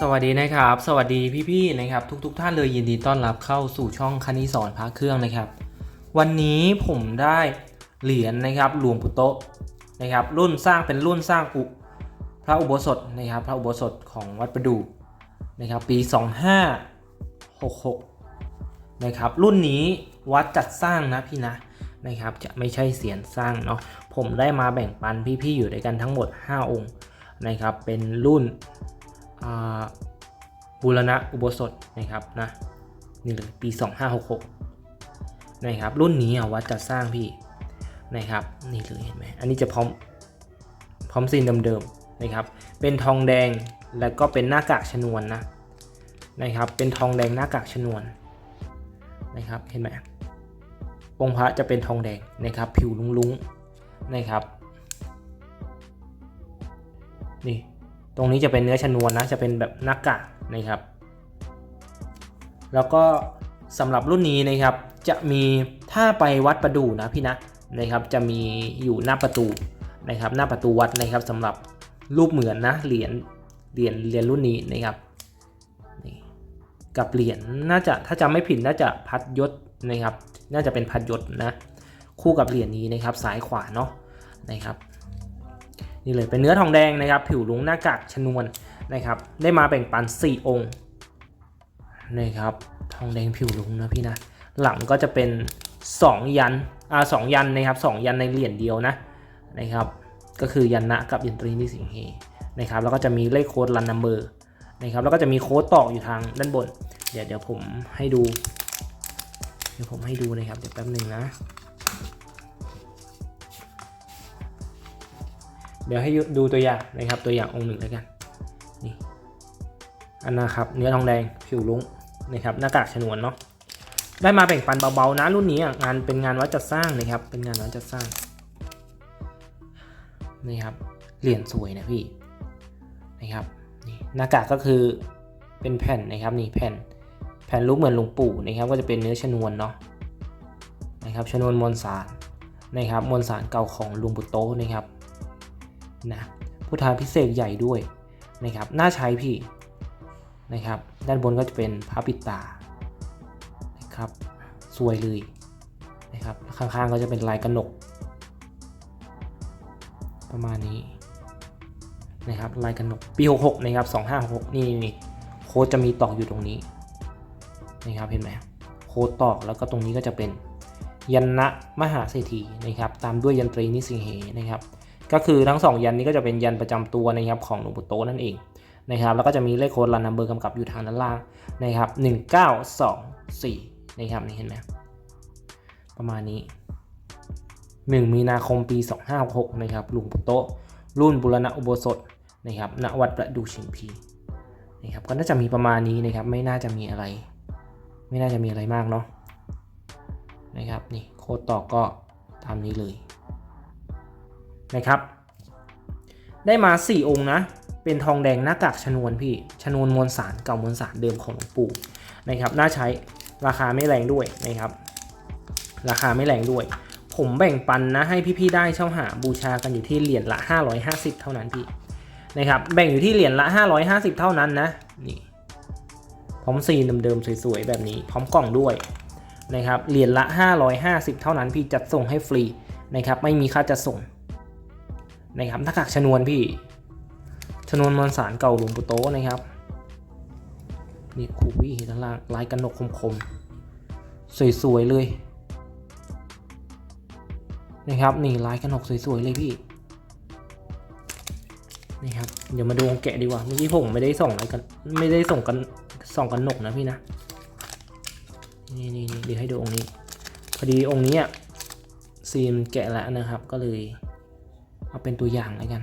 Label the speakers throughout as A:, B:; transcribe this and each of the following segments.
A: สวัสดีนะครับ สวัสดีพี่ๆนะครับ ทุกๆทท่านเลยยินดีต้อนรับเข้าสู่ช่องคณิสอนพระเครื่องนะครับ วันนี้ผมได้เหรียญนะครับหลวงปู่โตะนะครับรุ่นสร้างเป็นรุ่นสร้างอุพระอุโบสถนะครับ พระอุโบสถของวัดประดูนะครับ ปี 2566นะครับ รุ่นนี้วัดจัดสร้างนะพี่นะนะครับ จะไม่ใช่เสียนสร้างเนาะผมได้มาแบ่งปันพี่ๆอยู่ด้วยกันทั้งหมด 5 องค์นะครับเป็นรุ่น บูรณะอุโบสถนะครับนะนี่เลยปี 2566นะครับรุ่นนี้วัดจัดสร้างพี่นะครับนี่เลยเห็นไหมอันนี้จะพร้อมพร้อมซีนเดิมๆนะครับเป็นทองแดงแล้วก็เป็นหน้ากากชนวนนะนะครับเป็นทองแดงหน้ากากชนวนนะครับเห็นไหมองค์พระจะเป็นทองแดงนะครับผิวลุ้งๆนะครับนี่ ตรงนี้จะเป็นเนื้อชนวนนะจะเป็นแบบหน้ากากนะครับ แล้วก็สำหรับรุ่นนี้นะครับจะมีถ้าไปวัดประดูนะพี่นะนะครับจะมีอยู่หน้าประตูนะครับ หน้าประตูวัดนะครับสำหรับรูปเหมือนนะเหรียญเหรียญเหรียญรุ่นนี้นะครับกับเหรียญน่าจะถ้าจำไม่ผิดน่าจะพัดยศนะครับ น่าจะเป็นพัดยศนะคู่กับเหรียญนี้นะครับซ้ายขวาเนาะนะครับ นี่เลยเป็นเนื้อทองแดงนะครับ ผิวลุงหน้ากากชนวนนะครับ ได้มาแบ่งปัน 4 องค์นะครับทองแดงผิวลุงนะพี่นะ หลังก็จะเป็น 2 ยันอ่าสองยันนะครับสองยันในเหรียญเดียวนะนะครับ ก็คือยันนะกับยันตรีนิสิงเฮนะครับแล้วก็จะมีเลขโค้ดรันนัมเบอร์นะครับแล้วก็จะมีโค้ดตอกอยู่ทางด้านบน เดี๋ยวเดี๋ยวผมให้ดู เดี๋ยวผมให้ดูนะครับเดี๋ยวแป๊บหนึ่งนะ เดี๋ยวให้ดูตัวอย่างนะครับ ตัวอย่างองค์หนึ่งแล้วกันนี่อันนะครับเนื้อทองแดงผิวลุ้งนะครับหน้ากากฉนวนเนาะได้มาแบ่งปันเบาๆนะรุ่นนี้งานเป็นงานวัดจัดสร้างนะครับ เป็นงานวัดจัดสร้างนี่ครับเหรียญสวยนะพี่นะครับนี่หน้ากากก็คือเป็นแผ่นนะครับนี่แผ่นแผ่นรูปเหมือนหลวงปู่นะครับ ก็จะเป็นเนื้อชนวนเนาะนะครับชนวนมวลสารนะครับมวลสารเก่าของลุงปู่โตนะครับ นะพุทธาพิเศษใหญ่ด้วยนะครับน่าใช้พี่นะครับ ด้านบนก็จะเป็นพระปิดตานะครับสวยเลยนะครับข้างๆก็จะเป็นลายกระหนก ประมาณนี้นะครับลายกระหนกปี66นะครับ2566นี่นี่โค้ดจะมีตอกอยู่ตรงนี้นะครับเห็นไหมโค้ดตอกแล้วก็ตรงนี้ก็จะเป็นยันนะมหาเศรษฐีนะครับตามด้วยยันตรีนิสิงเหนะครับ ก็คือทั้ง 2 ยันนี้ก็จะเป็นยันประจำตัวนะครับของหลวงปู่โตนั่นเองนะครับแล้วก็จะมีเลขโค้ดรันนัมเบอร์กำกับอยู่ทางด้านล่างนะครับ1924นะครับนี่เห็นไหมประมาณนี้ 1 มีนาคมปี 256นะครับหลวงปู่โตรุ่นบุรณะอุโบสถนะครับณวัดประดูชิมพีนะครับก็น่าจะมีประมาณนี้นะครับไม่น่าจะมีอะไร ไม่น่าจะมีอะไรมากเนาะนะครับนี่โค้ดต่อก็ตามนี้เลย นะครับ ได้มา 4 องค์นะ เป็นทองแดงหน้ากากชนวนพี่ ชนวนมวลสารเก่ามวลสารเดิมของหลวงปู่นะครับ น่าใช้ราคาไม่แรงด้วยนะครับ ราคาไม่แรงด้วย ผมแบ่งปันนะให้พี่ๆได้เช่าหาบูชากันอยู่ที่เหรียญละ 550 เท่านั้นพี่นะครับ แบ่งอยู่ที่เหรียญละ 550 เท่านั้นนะนี่พร้อมซีนเดิมๆสวยๆแบบนี้ พร้อมกล่องด้วยนะครับเหรียญละ 550 เท่านั้นพี่จัดส่งให้ฟรีนะครับไม่มีค่าจัดส่ง นะครับหน้ากากชนวนพี่ ชนวนมวลสารเก่าหลวงปู่โตนะครับนี่คูวี่ด้านล่างลายกระหนกคมๆ สวยๆเลยนะครับนี่ลายกระหนกสวยๆเลยพี่นี่ครับเดี๋ยวมาดูองแกะดีกว่าเมื่อกี้ผมไม่ได้ส่งอะไรกันไม่ได้ส่งกันส่องกันหนกนะพี่นะนี่นี่เดี๋ยวให้ดูองค์นี้ พอดีองค์นี้อะซีมแกะแล้วนะครับก็เลย เอาเป็นตัวอย่างแล้วกัน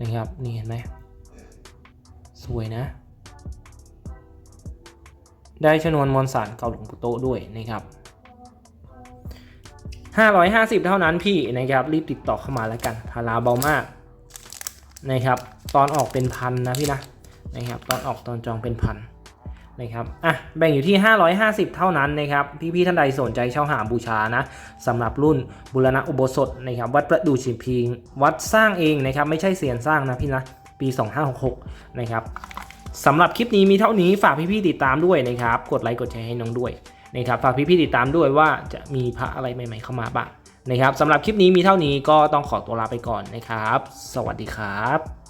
A: นะครับ นี่เห็นไหม สวยนะ ได้ชนวนมวลสารเก่าหลวงปู่โตด้วยนะครับ 550 เท่านั้นพี่นะครับ รีบติดต่อเข้ามาแล้วกันพาราเบามากนะครับ ตอนออกเป็นพันนะพี่นะ นะครับ ตอนออกตอนจองเป็นพัน นะครับอะแบ่งอยู่ที่ 550 เท่านั้นนะครับพี่ๆท่านใดสนใจเช่าหาบูชานะสำหรับรุ่นบุรณะอุโบสถนะครับวัดประดู่ชิมพิง วัดสร้างเองนะครับไม่ใช่เสียนสร้างนะพี่นะปี 2566 นะครับสำหรับคลิปนี้มีเท่านี้ฝากพี่ๆติดตามด้วยนะครับกดไลค์กดแชร์ให้น้องด้วยนะครับฝากพี่ๆติดตามด้วยว่าจะมีพระอะไรใหม่ๆเข้ามาบ้างนะครับสำหรับคลิปนี้มีเท่านี้ก็ต้องขอตัวลาไปก่อนนะครับ สวัสดีครับ